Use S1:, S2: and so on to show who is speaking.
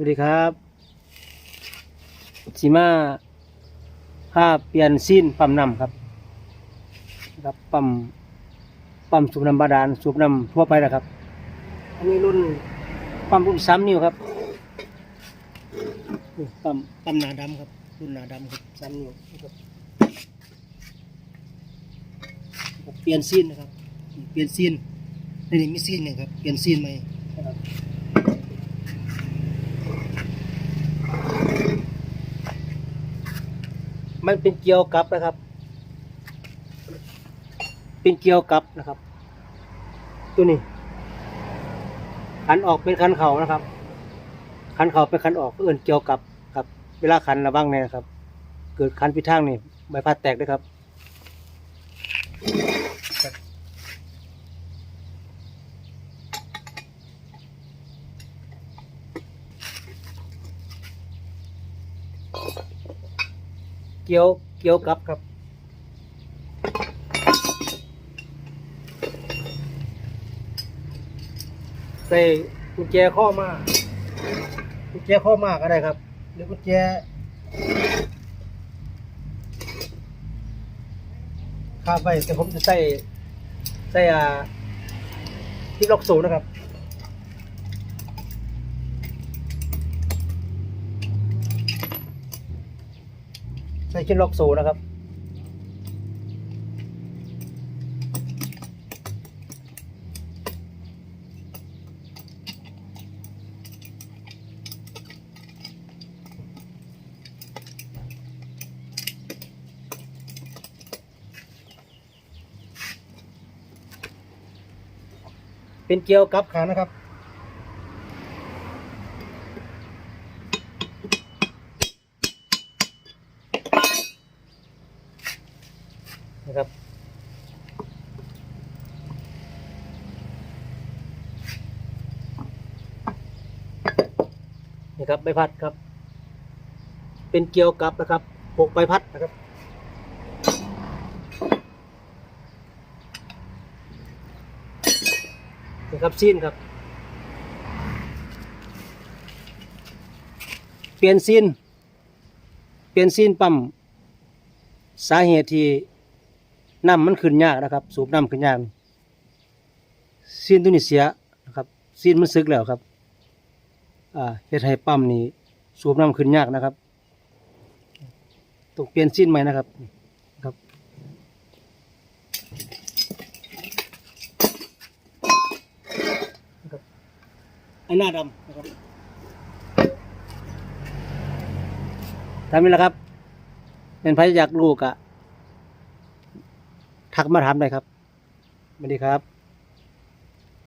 S1: วัสดีครับสีมาผ้าเปลี่ยนซีนปั๊มน้ำครับครับปั๊มปั๊มสูบน้ำบาดาลสูบน้ำทั่วไปนะครับ อันนี้รุ่นปั๊มรุ่นสามนิ้วครับปั๊มปั๊มหนาดำครับ รุ่นหนาดำครับสามนิ้วครับเปลี่ยนซีนนะครับ เปลี่ยนซีนในนี่มีซีนหนึ่งครับเปลี่ยนซีนใหมนะครับ มันเป็นเกียวกับนะครับ เป็นเกียวกับนะครับ ตัวนี้ขันออกเป็นขันเข่านะครับขันเข่าเป็นขันออกเอื่นเกี่ยวกับครับ เวลาขันระวังเนี่ยครับ เกิดขันพิดทางนี่ใบพัดแตกด้วยครับ เกี่ยวเกี่ยวกับครับ ใส่กุญแจข้อมากุญแจข้อมาก็ได้ครับ หรือกุญแจข้าไปแต่ผมจะใส่ใส่อ่าที่ล็อกโซ่นะครับ ใส่ชิ้นล็อกโซ่นะครับ เป็นเกลียวกับขานะครับ นะครับ นี่ครับใบพัดครับ เป็นเกลียวกับนะครับหกใบพัดนะครับนี่ครับซีนครับ เปลี่ยนซีน เปลี่ยนซีนปั๊มสาเหตุที่ น้ำมันขึ้นยากนะครับ สูบน้ำขึ้นยากซีนตัวนี้เสียนะครับซีนมันซึกแล้วครับอ่าเฮ็ดให้ปั๊มนี้สูบน้ำขึ้นยากนะครับต้องเปลี่ยนซีนใหม่นะครับครับไอ้หน้าดำนะครับทำนี่แหละครับเป็นไผอยากลูกอะ ทักมาถามได้ครับสวัสดีครับ